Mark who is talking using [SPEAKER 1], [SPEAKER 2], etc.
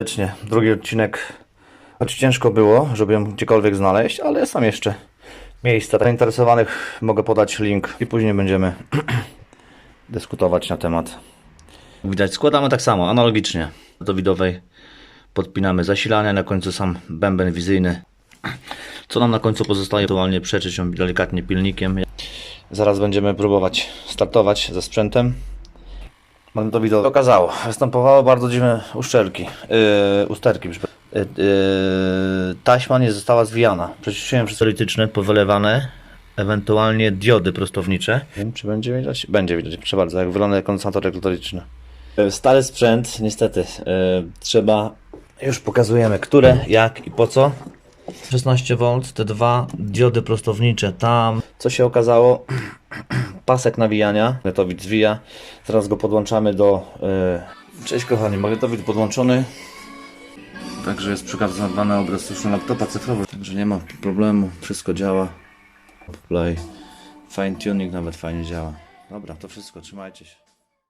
[SPEAKER 1] Serdecznie. Drugi odcinek. Choć ciężko było, żeby ją gdziekolwiek znaleźć, ale są jeszcze miejsca. Zainteresowanych mogę podać link i później będziemy dyskutować na temat. Widać, składamy tak samo, analogicznie. Do widowej podpinamy zasilanie, na końcu sam bęben wizyjny. Co nam na końcu pozostaje? Ewentualnie przeczyć ją delikatnie pilnikiem. Zaraz będziemy próbować startować ze sprzętem. Magnetowidowe okazało. Występowały bardzo dziwne uszczelki, yy, usterki. Yy, yy, taśma nie została zwijana. Przeczyściłem przez elityczne, powylewane, ewentualnie diody prostownicze. Nie wiem, czy będzie widać? Będzie widać, proszę bardzo, jak wygląda kondensator elektryczny. Yy, Stary sprzęt, niestety, yy, trzeba, już pokazujemy, które, jak i po co. 16V, te dwa diody prostownicze tam. Co się okazało? Pasek nawijania, magnetowid zwija. Zaraz go podłączamy do. Yy... Cześć kochani, magnetowid podłączony. Także jest przekazywany obraz już na laptopa cyfrowy, także nie ma problemu, wszystko działa. Play, fine tuning nawet fajnie działa. Dobra, to wszystko, trzymajcie się.